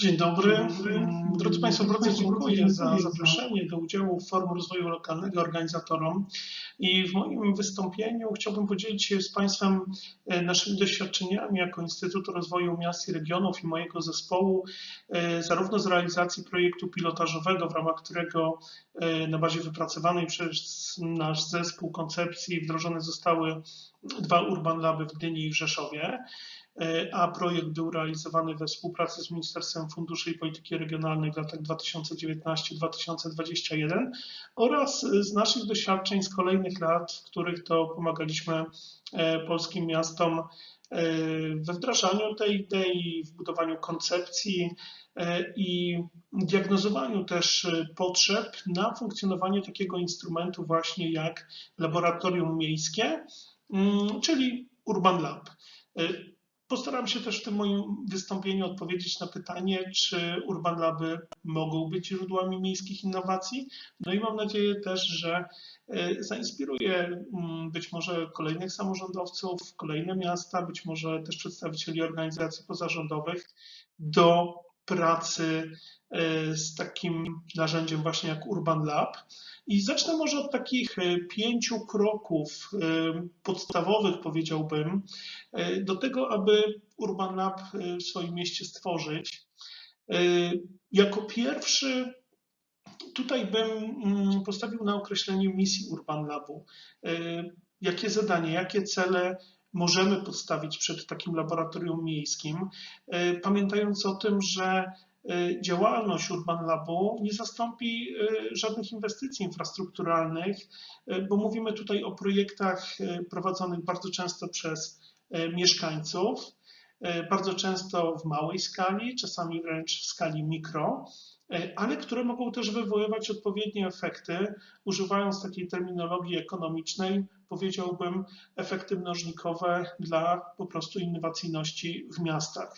Dzień dobry. Drodzy Państwo, bardzo dziękuję za zaproszenie do udziału w Forum Rozwoju Lokalnego organizatorom. I w moim wystąpieniu chciałbym podzielić się z Państwem e, naszymi doświadczeniami jako Instytutu Rozwoju Miast i Regionów i mojego zespołu, e, zarówno z realizacji projektu pilotażowego, w ramach którego e, na bazie wypracowanej przez nasz zespół koncepcji wdrożone zostały dwa Urban Laby w Gdyni i w Rzeszowie, a projekt był realizowany we współpracy z Ministerstwem Funduszy i Polityki Regionalnej w latach 2019-2021 oraz z naszych doświadczeń z kolejnych lat, w których to pomagaliśmy e, polskim miastom e, we wdrażaniu tej idei, w budowaniu koncepcji i diagnozowaniu też potrzeb na funkcjonowanie takiego instrumentu właśnie jak laboratorium miejskie, mm, czyli Urban Lab. Postaram się też w tym moim wystąpieniu odpowiedzieć na pytanie, czy Urban Laby mogą być źródłami miejskich innowacji. No i mam nadzieję też, że e, zainspiruje mm, być może kolejnych samorządowców, kolejne miasta, być może też przedstawicieli organizacji pozarządowych do pracy e, z takim narzędziem właśnie jak Urban Lab. I zacznę może od takich e, pięciu kroków e, podstawowych, powiedziałbym, do tego, aby Urban Lab w swoim mieście stworzyć. Jako pierwszy tutaj bym mm, postawił na określenie misji Urban Labu. Jakie zadanie, jakie cele możemy postawić przed takim laboratorium miejskim, pamiętając o tym, że działalność Urban Labu nie zastąpi y, żadnych inwestycji infrastrukturalnych, y, bo mówimy tutaj o projektach prowadzonych bardzo często przez mieszkańców, bardzo często w małej skali, czasami wręcz w skali mikro, ale które mogą też wywoływać odpowiednie efekty, używając takiej terminologii ekonomicznej, powiedziałbym, efekty mnożnikowe dla po prostu innowacyjności w miastach.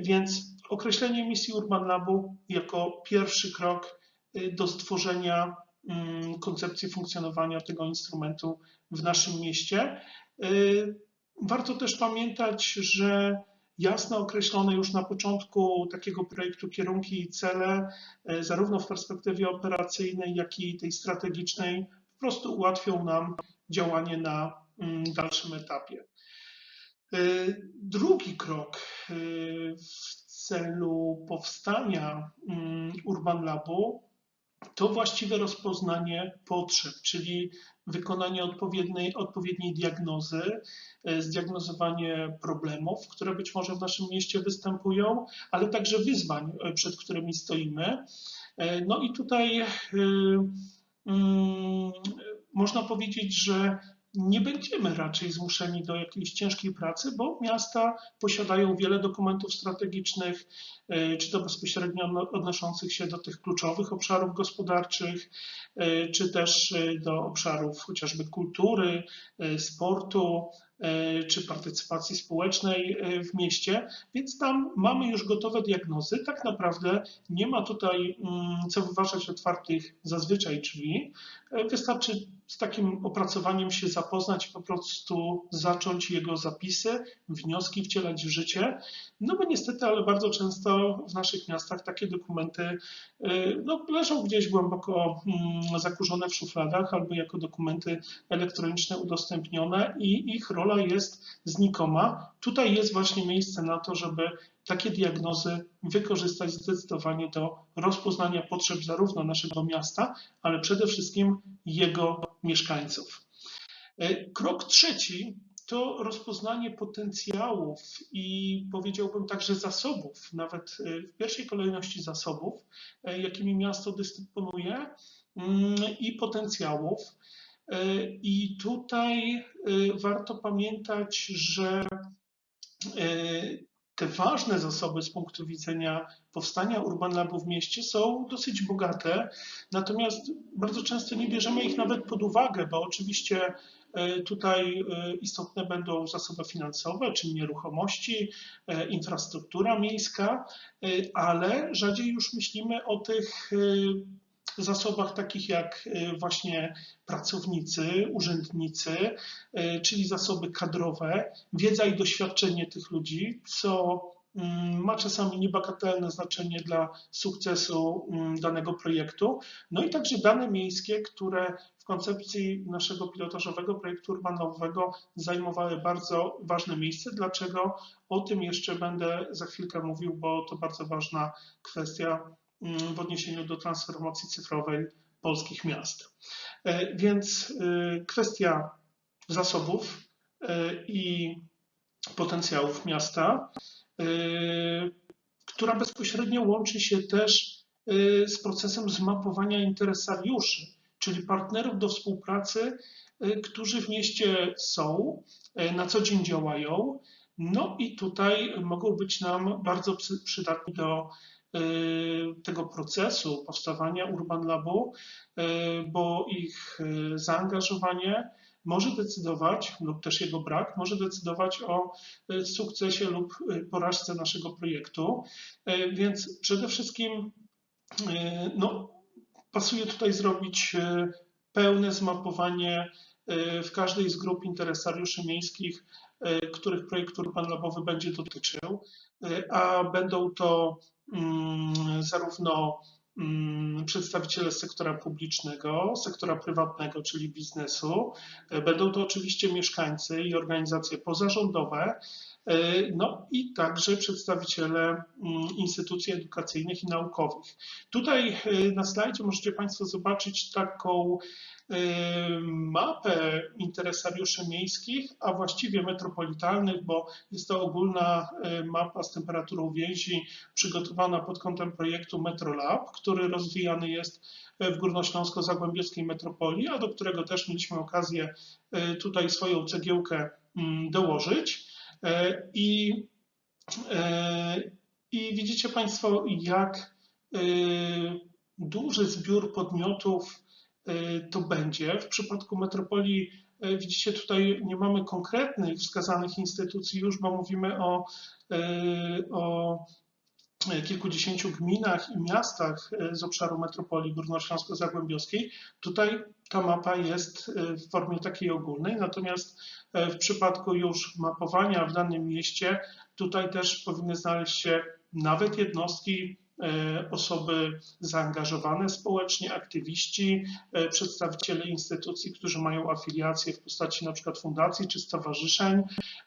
Więc określenie misji Urban Labu jako pierwszy krok y, do stworzenia mm, koncepcji funkcjonowania tego instrumentu w naszym mieście. Y, warto też pamiętać, że jasno określone już na początku takiego projektu kierunki i cele, zarówno w perspektywie operacyjnej, jak i tej strategicznej, po prostu ułatwią nam działanie na mm, dalszym etapie. Drugi krok w celu powstania mm, Urban Labu to właściwe rozpoznanie potrzeb, czyli wykonanie odpowiedniej, odpowiedniej diagnozy, e, zdiagnozowanie problemów, które być może w naszym mieście występują, ale także wyzwań, e, przed którymi stoimy. E, no i tutaj mm, można powiedzieć, że nie będziemy raczej zmuszeni do jakiejś ciężkiej pracy, bo miasta posiadają wiele dokumentów strategicznych, e, czy to bezpośrednio odnoszących się do tych kluczowych obszarów gospodarczych, e, czy też e, do obszarów chociażby kultury, sportu, czy partycypacji społecznej e, w mieście, więc tam mamy już gotowe diagnozy. Tak naprawdę nie ma tutaj mm, co wyważać otwartych zazwyczaj drzwi. E, wystarczy z takim opracowaniem się zapoznać po prostu zacząć jego zapisy, wnioski wcielać w życie. No bo niestety, ale bardzo często w naszych miastach takie dokumenty no, leżą gdzieś głęboko mm, zakurzone w szufladach albo jako dokumenty elektroniczne udostępnione i ich rola jest znikoma. Tutaj jest właśnie miejsce na to, żeby takie diagnozy wykorzystać zdecydowanie do rozpoznania potrzeb zarówno naszego miasta, ale przede wszystkim jego mieszkańców. E, krok trzeci to rozpoznanie potencjałów i powiedziałbym także zasobów, nawet e, w pierwszej kolejności zasobów, e, jakimi miasto dysponuje mm, i potencjałów. E, I tutaj e, warto pamiętać, że e, te ważne zasoby z punktu widzenia powstania Urban Labu w mieście są dosyć bogate, natomiast bardzo często nie bierzemy ich nawet pod uwagę, bo oczywiście tutaj istotne będą zasoby finansowe, czyli nieruchomości, infrastruktura miejska, ale rzadziej już myślimy o tych zasobach takich jak y, właśnie pracownicy, urzędnicy, y, czyli zasoby kadrowe, wiedza i doświadczenie tych ludzi, co mm, ma czasami niebagatelne znaczenie dla sukcesu mm, danego projektu. No i także dane miejskie, które w koncepcji naszego pilotażowego projektu urbanowego zajmowały bardzo ważne miejsce. Dlaczego? O tym jeszcze będę za chwilkę mówił, bo to bardzo ważna kwestia w odniesieniu do transformacji cyfrowej polskich miast. E, więc e, kwestia zasobów e, i potencjałów miasta, która bezpośrednio łączy się też z procesem zmapowania interesariuszy, czyli partnerów do współpracy, którzy w mieście są, na co dzień działają. No i tutaj mogą być nam bardzo przydatni do tego procesu powstawania Urban Labu, y, bo ich y, zaangażowanie może decydować, lub też jego brak, może decydować o sukcesie lub porażce naszego projektu. Więc przede wszystkim no, pasuje tutaj zrobić pełne zmapowanie w każdej z grup interesariuszy miejskich, których projekt Urban Labowy będzie dotyczył, a będą to Mm, zarówno mm, przedstawiciele sektora publicznego, sektora prywatnego, czyli biznesu. E, będą to oczywiście mieszkańcy i organizacje pozarządowe, e, no i także przedstawiciele mm, instytucji edukacyjnych i naukowych. Tutaj e, na slajdzie możecie Państwo zobaczyć taką mapę interesariuszy miejskich, a właściwie metropolitalnych, bo jest to ogólna mapa z temperaturą więzi przygotowana pod kątem projektu MetroLab, który rozwijany jest w Górnośląsko-Zagłębiowskiej metropolii, a do którego też mieliśmy okazję tutaj swoją cegiełkę dołożyć. I, i widzicie Państwo, jak duży zbiór podmiotów to będzie. W przypadku metropolii widzicie tutaj nie mamy konkretnych wskazanych instytucji już, bo mówimy o, o kilkudziesięciu gminach i miastach z obszaru metropolii górnośląsko-zagłębiowskiej. Tutaj ta mapa jest w formie takiej ogólnej, natomiast w przypadku już mapowania w danym mieście, tutaj też powinny znaleźć się nawet jednostki E, osoby zaangażowane społecznie, aktywiści, e, przedstawiciele instytucji, którzy mają afiliacje w postaci przykład fundacji czy stowarzyszeń,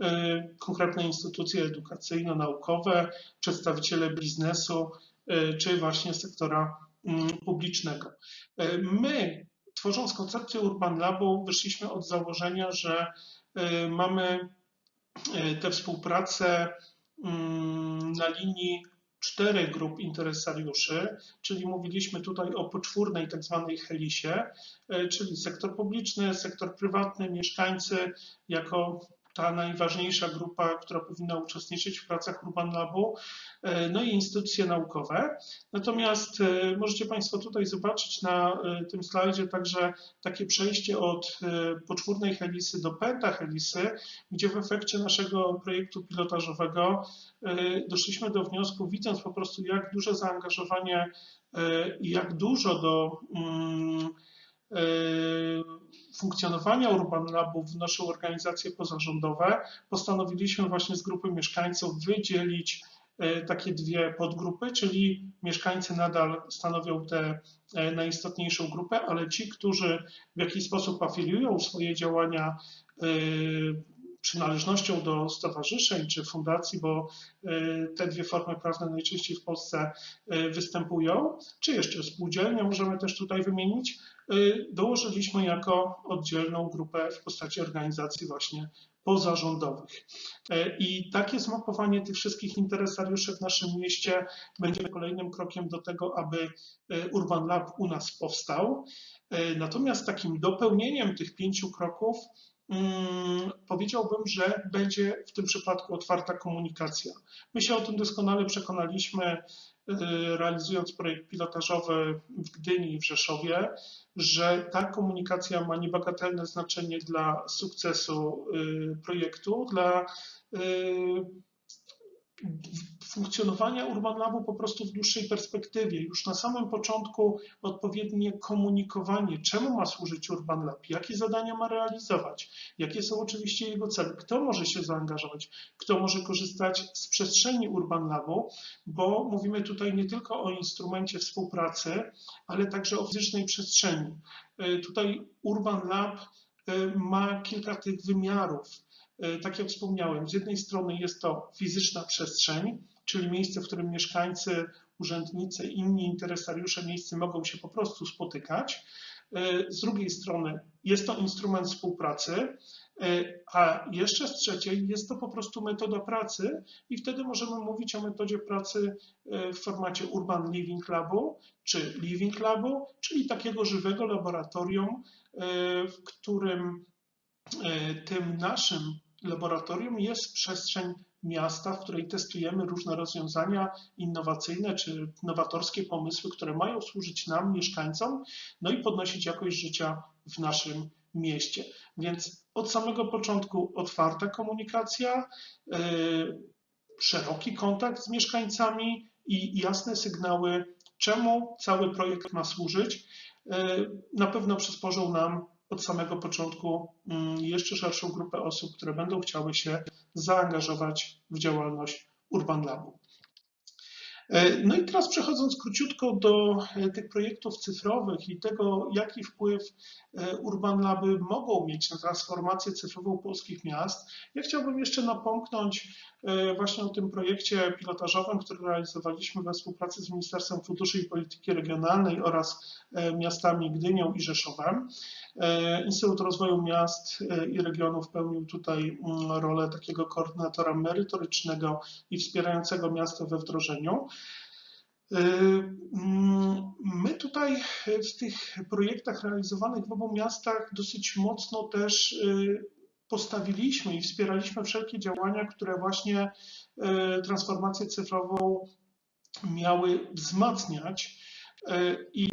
e, konkretne instytucje edukacyjno-naukowe, przedstawiciele biznesu czy właśnie sektora mm, publicznego. My, tworząc koncepcję Urban Labu, wyszliśmy od założenia, że mamy tę współpracę mm, na linii czterech grup interesariuszy, czyli mówiliśmy tutaj o poczwórnej tak zwanej helisie, e, czyli sektor publiczny, sektor prywatny, mieszkańcy jako ta najważniejsza grupa, która powinna uczestniczyć w pracach Urban Labu, e, no i instytucje naukowe. Natomiast e, możecie Państwo tutaj zobaczyć na e, tym slajdzie także takie przejście od poczwórnej helisy do pentahelisy, gdzie w efekcie naszego projektu pilotażowego doszliśmy do wniosku, widząc po prostu jak duże zaangażowanie i jak dużo do mm, funkcjonowania Urban Labów wnoszą organizacje pozarządowe, postanowiliśmy właśnie z grupy mieszkańców wydzielić e, takie dwie podgrupy, czyli mieszkańcy nadal stanowią tę e, najistotniejszą grupę, ale ci, którzy w jakiś sposób afiliują swoje działania przynależnością do stowarzyszeń czy fundacji, bo te dwie formy prawne najczęściej w Polsce występują, czy jeszcze spółdzielnie możemy też tutaj wymienić, dołożyliśmy jako oddzielną grupę w postaci organizacji właśnie pozarządowych. Y, I takie zmapowanie tych wszystkich interesariuszy w naszym mieście będzie kolejnym krokiem do tego, aby y, Urban Lab u nas powstał. Natomiast takim dopełnieniem tych pięciu kroków mm, powiedziałbym, że będzie w tym przypadku otwarta komunikacja. My się o tym doskonale przekonaliśmy Y, realizując projekt pilotażowy w Gdyni i w Rzeszowie, że ta komunikacja ma niebagatelne znaczenie dla sukcesu y, projektu, dla y, funkcjonowania Urban Labu po prostu w dłuższej perspektywie. Już na samym początku odpowiednie komunikowanie, czemu ma służyć Urban Lab, jakie zadania ma realizować, jakie są oczywiście jego cele, kto może się zaangażować, kto może korzystać z przestrzeni Urban Labu, bo mówimy tutaj nie tylko o instrumencie współpracy, ale także o fizycznej przestrzeni. E, tutaj Urban Lab e, ma kilka tych wymiarów. E, tak jak wspomniałem, z jednej strony jest to fizyczna przestrzeń, czyli miejsce, w którym mieszkańcy, urzędnicy, inni interesariusze miejscy mogą się po prostu spotykać. E, z drugiej strony jest to instrument współpracy, e, a jeszcze z trzeciej jest to po prostu metoda pracy i wtedy możemy mówić o metodzie pracy w formacie Urban Living Labu czy Living Labu, czyli takiego żywego laboratorium, w którym tym naszym laboratorium jest przestrzeń miasta, w której testujemy różne rozwiązania innowacyjne czy nowatorskie pomysły, które mają służyć nam, mieszkańcom, no i podnosić jakość życia w naszym mieście. Więc od samego początku otwarta komunikacja, yy, szeroki kontakt z mieszkańcami i jasne sygnały, czemu cały projekt ma służyć, yy, na pewno przysporzył nam od samego początku mm, jeszcze szerszą grupę osób, które będą chciały się zaangażować w działalność Urban Labu. E, no i teraz przechodząc króciutko do e, tych projektów cyfrowych i tego, jaki wpływ e, Urban Laby mogą mieć na transformację cyfrową polskich miast, ja chciałbym jeszcze napomknąć właśnie o tym projekcie pilotażowym, który realizowaliśmy we współpracy z Ministerstwem Funduszy i Polityki Regionalnej oraz miastami Gdynią i Rzeszowem. Instytut Rozwoju Miast i Regionów pełnił tutaj mm, rolę takiego koordynatora merytorycznego i wspierającego miasta we wdrożeniu. Mm, my tutaj w tych projektach realizowanych w obu miastach dosyć mocno też y, postawiliśmy i wspieraliśmy wszelkie działania, które właśnie y, transformację cyfrową miały wzmacniać. Y, I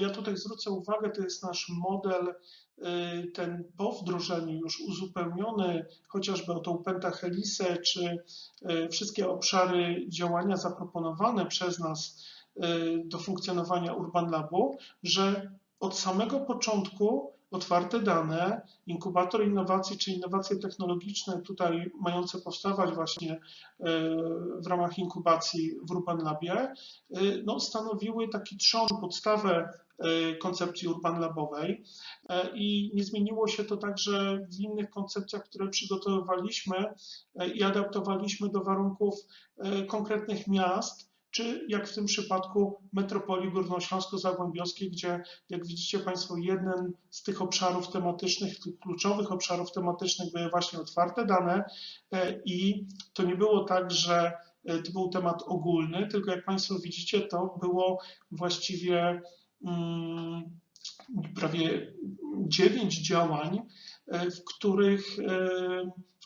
ja tutaj zwrócę uwagę, to jest nasz model Y, ten po wdrożeniu już uzupełniony chociażby o tą pentahelisę, czy y, wszystkie obszary działania zaproponowane przez nas y, do funkcjonowania Urban Labu, że od samego początku otwarte dane, inkubator innowacji czy innowacje technologiczne tutaj mające powstawać właśnie w ramach inkubacji w Urban Labie, no, stanowiły taki trzon, podstawę E, koncepcji urban labowej. E, i nie zmieniło się to także w innych koncepcjach, które przygotowywaliśmy e, i adaptowaliśmy do warunków konkretnych miast, czy jak w tym przypadku metropolii górnośląsko-zagłębiowskiej, gdzie jak widzicie Państwo jeden z tych obszarów tematycznych, tych kluczowych obszarów tematycznych były właśnie otwarte dane i to nie było tak, że to był temat ogólny, tylko jak Państwo widzicie to było właściwie Mm, prawie dziewięć działań, e, w których e,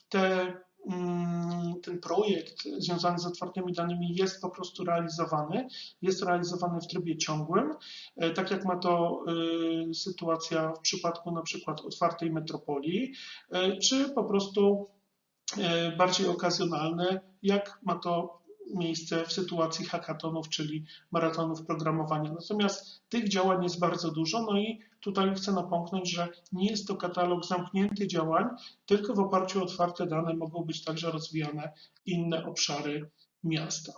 te, ten projekt związany z otwartymi danymi jest po prostu realizowany. Jest realizowany w trybie ciągłym, e, tak jak ma to sytuacja w przypadku na przykład otwartej metropolii, czy po prostu bardziej okazjonalne, jak ma to miejsce w sytuacji hackathonów, czyli maratonów programowania. Natomiast tych działań jest bardzo dużo, no i tutaj chcę napomknąć, że nie jest to katalog zamkniętych działań, tylko w oparciu o otwarte dane mogą być także rozwijane inne obszary miasta.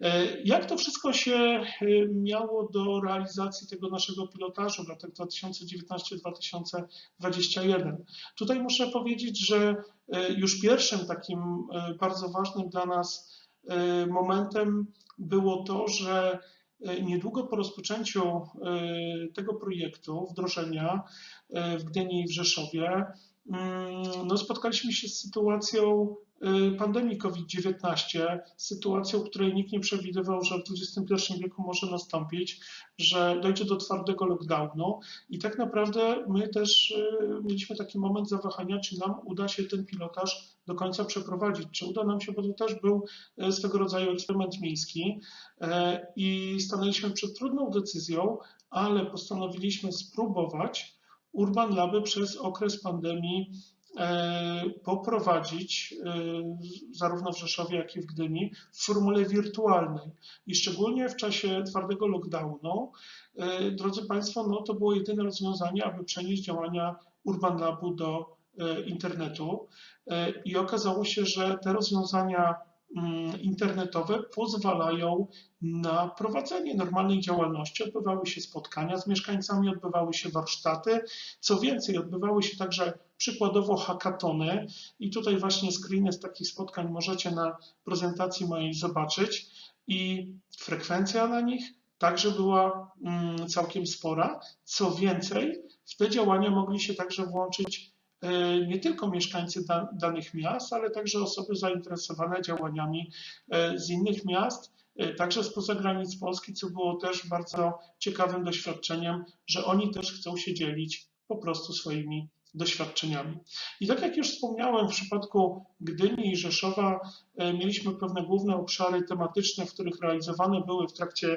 E, jak to wszystko się e, miało do realizacji tego naszego pilotażu w latach 2019-2021? Tutaj muszę powiedzieć, że e, już pierwszym takim bardzo ważnym dla nas momentem było to, że niedługo po rozpoczęciu e, tego projektu, wdrożenia w Gdyni i w Rzeszowie, mm, no, spotkaliśmy się z sytuacją pandemii COVID-19, sytuacją, której nikt nie przewidywał, że w XXI wieku może nastąpić, że dojdzie do twardego lockdownu. I tak naprawdę my też y, mieliśmy taki moment zawahania, czy nam uda się ten pilotaż do końca przeprowadzić, czy uda nam się, bo to też był y, swego rodzaju eksperyment miejski. I stanęliśmy przed trudną decyzją, ale postanowiliśmy spróbować Urban Laby przez okres pandemii poprowadzić e, zarówno w Rzeszowie, jak i w Gdyni w formule wirtualnej. I szczególnie w czasie twardego lockdownu, e, drodzy Państwo, no to było jedyne rozwiązanie, aby przenieść działania Urban Labu do internetu. I okazało się, że te rozwiązania Mm, internetowe pozwalają na prowadzenie normalnej działalności. Odbywały się spotkania z mieszkańcami, odbywały się warsztaty. Co więcej, odbywały się także przykładowo hackatony i tutaj właśnie screeny z takich spotkań możecie na prezentacji mojej zobaczyć i frekwencja na nich także była mm, całkiem spora. Co więcej, w te działania mogli się także włączyć E, nie tylko mieszkańcy danych miast, ale także osoby zainteresowane działaniami e, z innych miast, e, także spoza granic Polski, co było też bardzo ciekawym doświadczeniem, że oni też chcą się dzielić po prostu swoimi doświadczeniami. I tak jak już wspomniałem, w przypadku Gdyni i Rzeszowa mieliśmy pewne główne obszary tematyczne, w których realizowane były w trakcie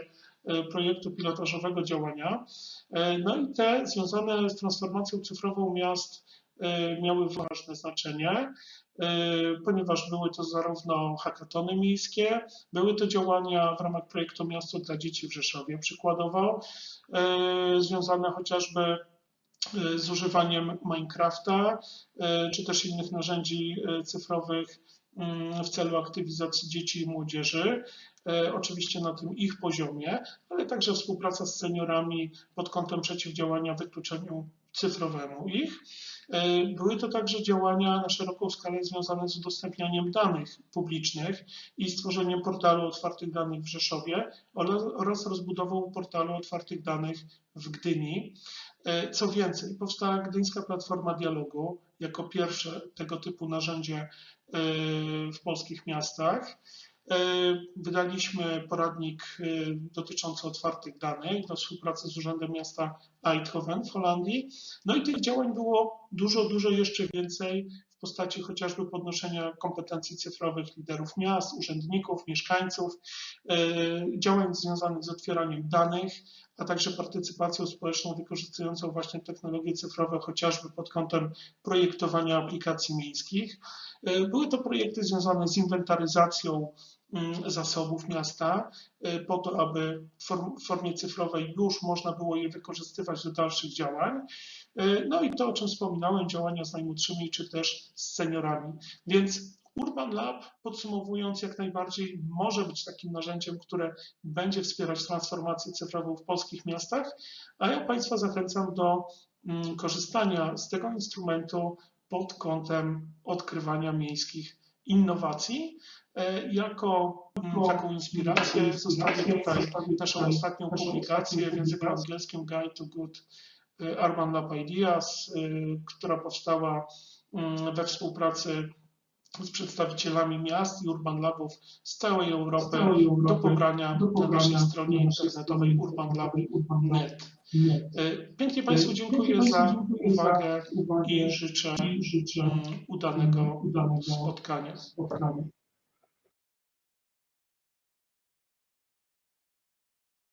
projektu pilotażowego działania. No i te związane z transformacją cyfrową miast E, miały ważne znaczenie, e, ponieważ były to zarówno hakatony miejskie, były to działania w ramach projektu Miasto dla Dzieci w Rzeszowie przykładowo, e, związane chociażby z używaniem Minecrafta, czy też innych narzędzi cyfrowych mm, w celu aktywizacji dzieci i młodzieży, oczywiście na tym ich poziomie, ale także współpraca z seniorami pod kątem przeciwdziałania wykluczeniu cyfrowemu ich. E, były to także działania na szeroką skalę związane z udostępnianiem danych publicznych i stworzeniem portalu otwartych danych w Rzeszowie oraz rozbudową portalu otwartych danych w Gdyni. E, co więcej, powstała Gdyńska Platforma Dialogu jako pierwsze tego typu narzędzie e, w polskich miastach. E, wydaliśmy poradnik e, dotyczący otwartych danych do współpracy z Urzędem Miasta Eindhoven w Holandii. No i tych działań było dużo, dużo jeszcze więcej w postaci chociażby podnoszenia kompetencji cyfrowych liderów miast, urzędników, mieszkańców, e, działań związanych z otwieraniem danych, a także partycypacją społeczną wykorzystującą właśnie technologie cyfrowe, chociażby pod kątem projektowania aplikacji miejskich. Były to projekty związane z inwentaryzacją Mm, zasobów miasta, y, po to, aby w formie cyfrowej już można było je wykorzystywać do dalszych działań. Y, no i to, o czym wspominałem, działania z najmłodszymi czy też z seniorami. Więc Urban Lab, podsumowując, jak najbardziej może być takim narzędziem, które będzie wspierać transformację cyfrową w polskich miastach, a ja Państwa zachęcam do mm, korzystania z tego instrumentu pod kątem odkrywania miejskich innowacji. E, jako mm, taką inspirację zostawię tutaj naszą ostatnią publikację w języku angielskim Guide to Good e, Urban Lab Ideas, e, która powstała mm, we współpracy z przedstawicielami miast i urban labów z całej Europy, całej Europy do pobrania do na naszej stronie internetowej urbanlab.net. Pięknie Państwu dziękuję za uwagę i życzę, udanego, spotkania.